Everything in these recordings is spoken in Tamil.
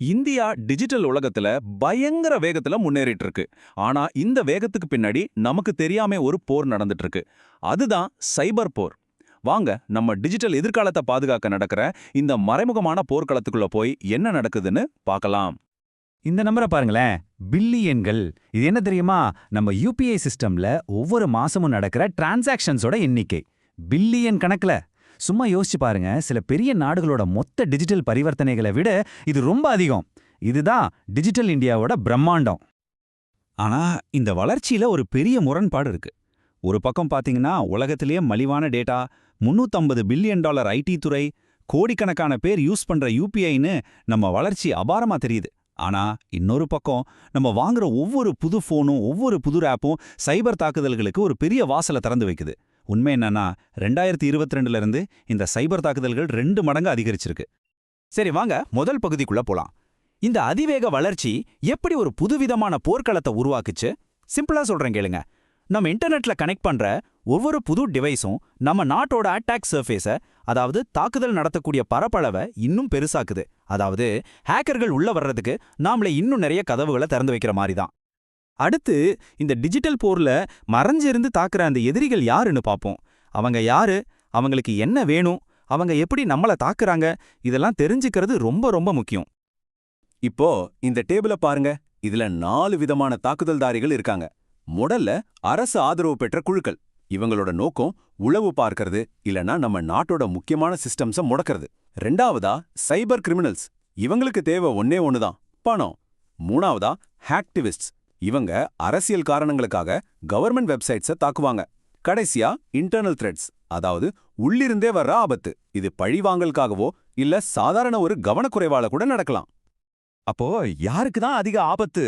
இந்தியா டிஜிட்டல் உலகத்துல பயங்கர வேகத்துல முன்னேறிட்டு இருக்கு ஆனா இந்த வேகத்துக்கு பின்னாடி நமக்கு தெரியாம ஒரு போர் நடந்துட்டு இருக்கு அதுதான் சைபர் போர். வாங்க நம்ம டிஜிட்டல் எதிர்காலத்தை பாதுகாக்க நடக்கிற இந்த மறைமுகமான போர்க்களத்துக்குள்ள போய் என்ன நடக்குதுன்னு பார்க்கலாம். இந்த நம்பரை பாருங்களேன். பில்லியன்கள். இது என்ன தெரியுமா? நம்ம யூபிஐ சிஸ்டம்ல ஒவ்வொரு மாசமும் நடக்கிற டிரான்சாக்ஷன்ஸோட எண்ணிக்கை. பில்லியன் கணக்குல. சும்மா யோசிச்சு பாருங்க சில பெரிய நாடுகளோட மொத்த டிஜிட்டல் பரிவர்த்தனைகளை விட இது ரொம்ப அதிகம். இதுதான் டிஜிட்டல் இந்தியாவோட பிரம்மாண்டம். ஆனா இந்த வளர்ச்சியில ஒரு பெரிய முரண்பாடு இருக்கு. ஒரு பக்கம் பாத்தீங்கன்னா உலகத்திலேயே மலிவான டேட்டா 350 பில்லியன் டாலர் ஐடி துறை கோடிக்கணக்கான பேர் யூஸ் பண்ற யூபிஐன்னு நம்ம வளர்ச்சி அபாரமா தெரியுது. ஆனா இன்னொரு பக்கம் நம்ம வாங்குற ஒவ்வொரு புது ஃபோனும் ஒவ்வொரு புது ஆப்பும் சைபர் தாக்குதல்களுக்கு ஒரு பெரிய வாசலை திறந்து வைக்குது. உண்மை என்னன்னா ரெண்டாயிரத்தி இருபத்தி ரெண்டுல இருந்து இந்த சைபர் தாக்குதல்கள் ரெண்டு மடங்கு அதிகரிச்சிருக்கு. சரி வாங்க முதல் பகுதிக்குள்ள போலாம். இந்த அதிவேக வளர்ச்சி எப்படி ஒரு புதுவிதமான போர்க்களத்தை உருவாக்குச்சு? சிம்பிளா சொல்றேன் கேளுங்க. நம்ம இன்டர்நெட்ல கனெக்ட் பண்ற ஒவ்வொரு புது டிவைஸும் நம்ம நாட்டோட அட்டாக் சர்ஃபேஸ அதாவது தாக்குதல் நடத்தக்கூடிய பரப்பளவை இன்னும் பெருசாக்குது. அதாவது ஹேக்கர்கள் உள்ள வர்றதுக்கு நாமளே இன்னும் நிறைய கதவுகளை திறந்து வைக்கிற மாதிரி தான். அடுத்து இந்த டிஜிட்டல் போர்ல மறைஞ்சிருந்து தாக்குற அந்த எதிரிகள் யாருன்னு பார்ப்போம் அவங்க யாரு? அவங்களுக்கு என்ன வேணும்? அவங்க எப்படி நம்மள தாக்குறாங்க? இதெல்லாம் தெரிஞ்சுக்கிறது ரொம்ப ரொம்ப முக்கியம். இப்போ இந்த டேபிள பாருங்க. இதுல நாலு விதமான தாக்குதல்தாரிகள் இருக்காங்க. முதல்ல அரசு ஆதரவு பெற்ற குழுக்கள். இவங்களோட நோக்கம் உளவு பார்க்கறது இல்லனா நம்ம நாட்டோட முக்கியமான சிஸ்டம்ஸ முடக்கிறது. ரெண்டாவதா சைபர் கிரிமினல்ஸ் இவங்களுக்கு தேவை ஒன்னே ஒண்ணுதான் பணம். மூணாவதா ஹாக்டிவிஸ்ட்ஸ் இவங்க அரசியல் காரணங்களுக்காக கவர்மெண்ட் வெப்சைட்ஸ தாக்குவாங்க. கடைசியா இன்டர்னல் த்ரெட்ஸ் அதாவது உள்ளிருந்தே வர்ற ஆபத்து. இது பழிவாங்கலுக்காகவோ இல்ல சாதாரண ஒரு கவனக்குறைவால கூட நடக்கலாம். அப்போ யாருக்கு தான் அதிக ஆபத்து?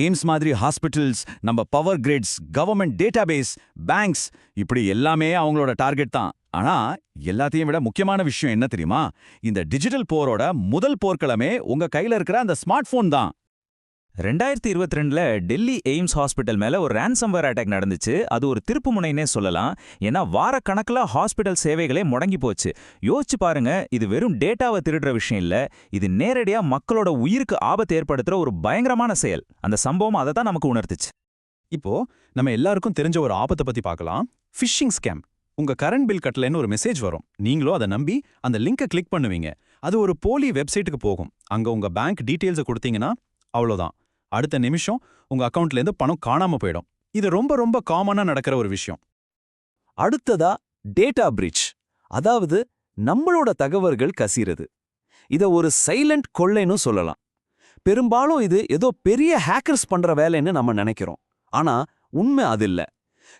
எய்ம்ஸ் மாதிரி ஹாஸ்பிட்டல்ஸ் நம்ம power grids government database banks இப்படி எல்லாமே அவங்களோட டார்கெட் தான். ஆனா எல்லாத்தையும் விட முக்கியமான விஷயம் என்ன தெரியுமா? இந்த டிஜிட்டல் போரோட முதல் போர்க்களமே உங்க கையில இருக்கிற அந்த ஸ்மார்ட் போன் தான். ரெண்டாயிரத்தி இருபத்தி ரெண்டுல டெல்லி எய்ம்ஸ் ஹாஸ்பிட்டல் மேல ஒரு ரேன்சம்வேர் அட்டாக் நடந்துச்சு. அது ஒரு திருப்பு முனைனே சொல்லலாம். ஏன்னா வாரக்கணக்கில் ஹாஸ்பிட்டல் சேவைகளே முடங்கி போச்சு. யோசிச்சு பாருங்க இது வெறும் டேட்டாவை திருடுற விஷயம் இல்ல. இது நேரடியா மக்களோட உயிருக்கு ஆபத்து ஏற்படுத்துற ஒரு பயங்கரமான செயல். அந்த சம்பவம் அதை தான் நமக்கு உணர்த்துச்சு. இப்போ நம்ம எல்லாருக்கும் தெரிஞ்ச ஒரு ஆபத்தை பத்தி பார்க்கலாம். ஃபிஷிங் ஸ்கேம் உங்க கரண்ட் பில் கட்டலன்னு ஒரு மெசேஜ் வரும். நீங்களும் அதை நம்பி அந்த லிங்கை கிளிக் பண்ணுவீங்க. அது ஒரு போலி வெப்சைட்டுக்கு போகும். அங்க உங்க பேங்க் டீட்டெயில்ஸை கொடுத்தீங்கன்னா அவ்வளோதான் அடுத்த நிமிஷம் உங்க அக்கவுண்ட்ல இருந்து பணம் காணாம போயிடும். இது ரொம்ப ரொம்ப காமனா நடக்கிற ஒரு விஷயம். அடுத்ததா டேட்டா பிரீச் அதாவது நம்மளோட தகவல்கள் கசிறது இத ஒரு சைலண்ட் கொள்ளைன்னு சொல்லலாம். பெரும்பாலும் இது ஏதோ பெரிய ஹேக்கர்ஸ் பண்ற வேலைன்னு நம்ம நினைக்கிறோம். ஆனா உண்மை அது இல்ல.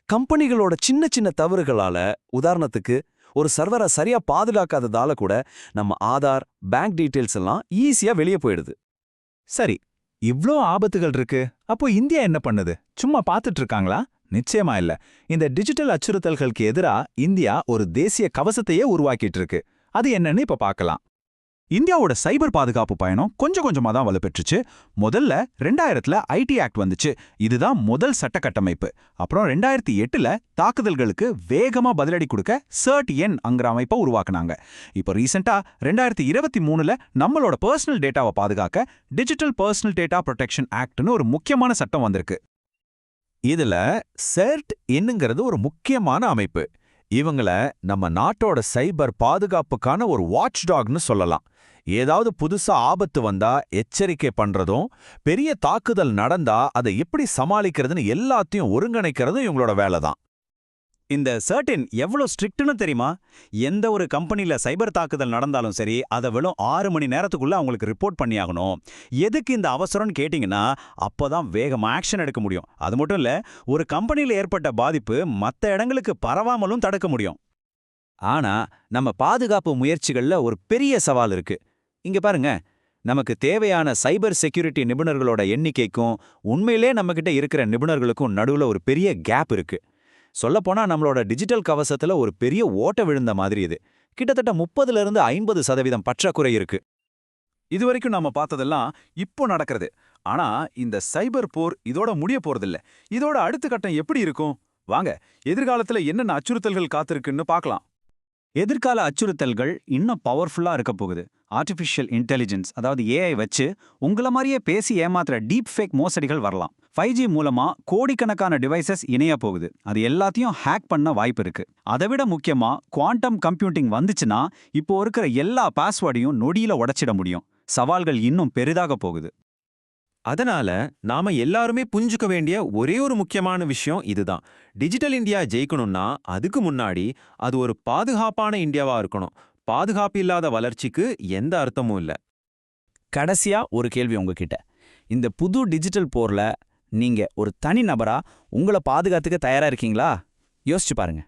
கம்பெனிகளோட சின்ன சின்ன தவறுகளால உதாரணத்துக்கு ஒரு சர்வரை சரியா பாதுகாக்காததால கூட நம்ம ஆதார் பேங்க் டீட்டெயில்ஸ் எல்லாம் ஈஸியா வெளியே போயிடுது. சரி இவ்ளோ ஆபத்துகள் இருக்கு. அப்போ இந்தியா என்ன பண்ணுது? சும்மா பார்த்துட்டு இருக்காங்களா நிச்சயமா இல்ல. இந்த டிஜிட்டல் அச்சுறுத்தல்களுக்கு எதிரா இந்தியா ஒரு தேசிய கவசத்தையே உருவாக்கிட்டு இருக்கு அது என்னன்னு இப்ப பார்க்கலாம். இந்தியாவோட சைபர் பாதுகாப்பு பயணம் கொஞ்சம் கொஞ்சமாக தான் வலுப்பெற்றுச்சு. முதல்ல ரெண்டாயிரத்துல ஐடி ஆக்ட் வந்துச்சு. இதுதான் முதல் சட்ட கட்டமைப்பு அப்புறம் ரெண்டாயிரத்தி எட்டுல தாக்குதல்களுக்கு வேகமா பதிலடி கொடுக்க சர்ட் என் அங்கிற அமைப்பை உருவாக்குனாங்க. இப்போ ரீசெண்டாக ரெண்டாயிரத்தி இருபத்தி மூணுல நம்மளோட பர்சனல் டேட்டாவை பாதுகாக்க டிஜிட்டல் பர்சனல் டேட்டா ப்ரொடெக்ஷன் ஆக்ட்னு ஒரு முக்கியமான சட்டம் வந்திருக்கு. இதுல சர்ட் என்னங்கிறது ஒரு முக்கியமான அமைப்பு. இவங்கள நம்ம நாட்டோட சைபர் பாதுகாப்புக்கான ஒரு வாட்ச் டாக்னு சொல்லலாம். ஏதாவது புதுசா ஆபத்து வந்தா எச்சரிக்கை பண்றதும் பெரிய தாக்குதல் நடந்தா அதை எப்படி சமாளிக்கிறதுன்னு எல்லாத்தையும் ஒருங்கிணைக்கிறதும் இவங்களோட வேலை தான் இந்த சர்டின் எவ்வளோ ஸ்ட்ரிக்ட்னு தெரியுமா? எந்த ஒரு கம்பெனில சைபர் தாக்குதல் நடந்தாலும் சரி அதை வெறும் ஆறு மணி நேரத்துக்குள்ள அவங்களுக்கு ரிப்போர்ட் பண்ணியாகணும் எதுக்கு இந்த அவசரம்னு கேட்டிங்கன்னா அப்பதான் வேகமா ஆக்ஷன் எடுக்க முடியும். அது மட்டும் இல்ல ஒரு கம்பெனில ஏற்பட்ட பாதிப்பு மத்த இடங்களுக்கு பரவாமலும் தடுக்க முடியும். ஆனா நம்ம பாதுகாப்பு முயற்சிகள்ல ஒரு பெரிய சவால் இருக்கு. இங்க பாருங்க. நமக்கு தேவையான சைபர் செக்யூரிட்டி நிபுணர்களோட எண்ணிக்கைக்கும் உண்மையிலே நம்மகிட்ட இருக்கிற நிபுணர்களுக்கும் நடுவுல ஒரு பெரிய கேப் இருக்கு. சொல்லப்போனா நம்மளோட டிஜிட்டல் கவசத்துல ஒரு பெரிய ஓட்ட விழுந்த மாதிரி இது. கிட்டத்தட்ட முப்பதுல இருந்து ஐம்பது சதவீதம் பற்றாக்குறை இருக்கு. இதுவரைக்கும் நாம பார்த்ததெல்லாம் இப்போ நடக்கிறது. ஆனா இந்த சைபர் போர் இதோட முடிய போறதில்ல. இதோட அடுத்த கட்டம் எப்படி இருக்கும்? வாங்க எதிர்காலத்துல என்னென்ன அச்சுறுத்தல்கள் காத்திருக்குன்னு பார்க்கலாம். எதிர்கால அச்சுறுத்தல்கள் இன்னும் பவர்ஃபுல்லா இருக்க போகுது. ஆர்டிஃபிஷியல் இன்டெலிஜென்ஸ் அதாவது ஏஐ வச்சு உங்கள மாதிரியே பேசி ஏமாத்துற டீப் ஃபேக் மோசடிகள் வரலாம். ஃபைவ் ஜி மூலமா கோடிக்கணக்கான டிவைசஸ் இணைய போகுது. அது எல்லாத்தையும் ஹேக் பண்ண வாய்ப்பு இருக்குது அதை விட முக்கியமா குவாண்டம் கம்ப்யூட்டிங் வந்துச்சுன்னா இப்போ இருக்கிற எல்லா பாஸ்வேர்டையும் நொடியில உடைச்சிட முடியும். சவால்கள் இன்னும் பெரிதாக போகுது. அதனால நாம எல்லாருமே புரிஞ்சுக்க வேண்டிய ஒரே ஒரு முக்கியமான விஷயம் இதுதான். டிஜிட்டல் இந்தியா ஜெயிக்கணும்னா அதுக்கு முன்னாடி அது ஒரு பாதுகாப்பான இந்தியாவா இருக்கணும். பாதுகாப்பு இல்லாத வளர்ச்சிக்கு எந்த அர்த்தமும் இல்ல. கடைசியா ஒரு கேள்வி உங்ககிட்ட. இந்த புது டிஜிட்டல் போர்ல நீங்க ஒரு தனி நபரா உங்களை பாதுகாத்துக்க தயாரா இருக்கீங்களா? யோசிச்சு பாருங்க.